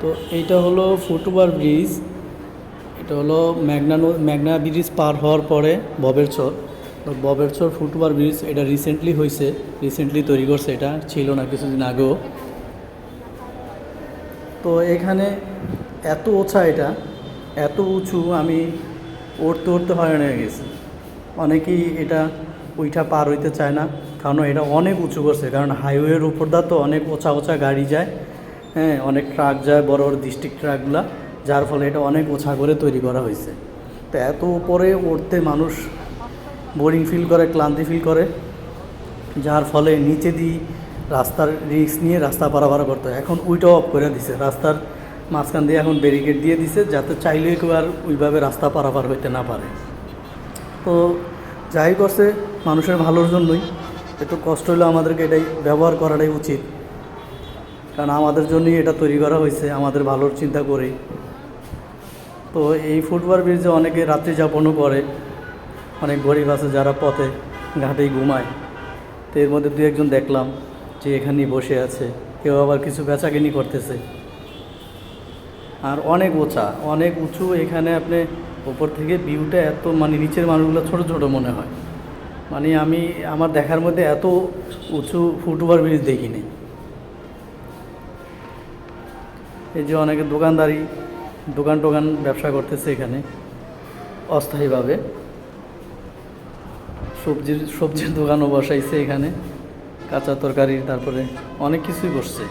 তো এইটা হলো ফুটওভার ব্রিজ। এটা হলো মেঘনা ন- মেঘনা ব্রিজ পার হওয়ার পরে ববের চর। তো ববের চর ফুটওভার ব্রিজ, এটা রিসেন্টলি হয়েছে রিসেন্টলি তৈরি করছে এটা, ছিল না কিছুদিন আগেও। তো এখানে এত ওছা এটা, এত উঁচু আমি উঠতে উঠতে হয়রান হয়ে গেছি। অনেকেই এটা ওইটা পার হইতে চায় না, কারণ এটা অনেক উঁচু করছে, কারণ হাইওয়ের উপর দা তো অনেক ওচা ওচা গাড়ি যায়। হ্যাঁ অনেক ট্রাক যায়, বড় বড় ডিস্ট্রিক্ট ট্রাকগুলা, যার ফলে এটা অনেক ওছা করে তৈরি করা হয়েছে। তো এত উপরে উঠতে মানুষ বোরিং ফিল করে, ক্লান্তি ফিল করে, যার ফলে নিচে দিয়ে রাস্তার রিস্ক নিয়ে রাস্তা পারাপার করতে হয়। এখন ওইটাও অফ করে দিছে। রাস্তার মাঝখান দিয়ে এখন ব্যারিকেড দিয়ে দিছে, যাতে চাইলে কেউ আর ওইভাবে রাস্তা পারাপার হইতে না পারে। তো যাই করছে, মানুষের ভালোর জন্যই। একটু কষ্ট হলেও আমাদেরকে এটাই ব্যবহার করাটাই উচিত। কারণ আমাদের জন্যই এটা তৈরি করা হয়েছে, আমাদের ভালোর চিন্তা করে। তো এই ফুটওভার ব্রিজে অনেকে রাত্রি যাপনও করে, অনেক গরিব আছে যারা পথে, ঘাটেই ঘুমায়। তো এর মধ্যে দু একজন দেখলাম যে এখানেই বসে আছে, কেউ আবার কিছু বেচাকিনি করতেছে। আর অনেক উঁচা, অনেক উঁচু, এখানে আপনি উপর থেকে ভিউটা এত মানে নিচের মানুষগুলো ছোট ছোট মনে হয়। মানে আমি, আমার দেখার মধ্যে এত উঁচু ফুটওভার ব্রিজ দেখিনি। এই যে অনেকে দোকানদারি দোকান টোকান ব্যবসা করতেছে এখানে অস্থায়ীভাবে। সবজির সবজির দোকানও বসাইছে এখানে, কাঁচা তরকারি, তারপরে অনেক কিছুই করছে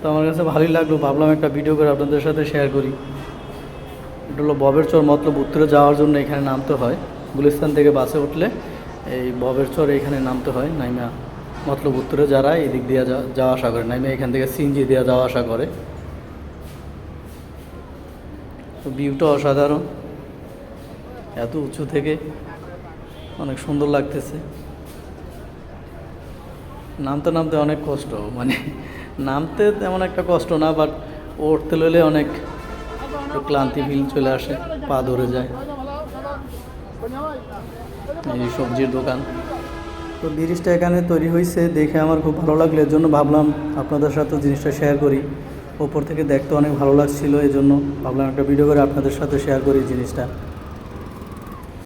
তো আমার কাছে ভালোই লাগল, ভাবলাম একটা ভিডিও করে আপনাদের সাথে শেয়ার করি। এটা হলো ববের চর, মতলব উত্তরে যাওয়ার জন্য এখানে নামতে হয়। গুলিস্তান থেকে বাসে উঠলে এই ববের চর এখানে নামতে হয়, নাইমা মতলব উত্তরে যারা এই দিক দিয়ে যাওয়া আসা করে। নাইমা এখান থেকে সিনজি দিয়ে যাওয়া আসা করে। তো ভিউটা অসাধারণ। এত উঁচু থেকে অনেক সুন্দর লাগতেছে। নামতে নামতে অনেক কষ্ট মানে নামতে তেমন একটা কষ্ট না বাট উঠতে লইলে অনেক ক্লান্তি ফিল চলে আসে, পা ধরে যায়। এই সবজির দোকান। তো ব্রিজটা এখানে তৈরি হয়েছে দেখে আমার খুব ভালো লাগল। এর জন্য ভাবলাম আপনাদের সাথে জিনিসটা শেয়ার করি। ওপর থেকে দেখতে অনেক ভালো লাগছিল এই জন্য ভাবলাম একটা ভিডিও করে আপনাদের সাথে শেয়ার করি জিনিসটা।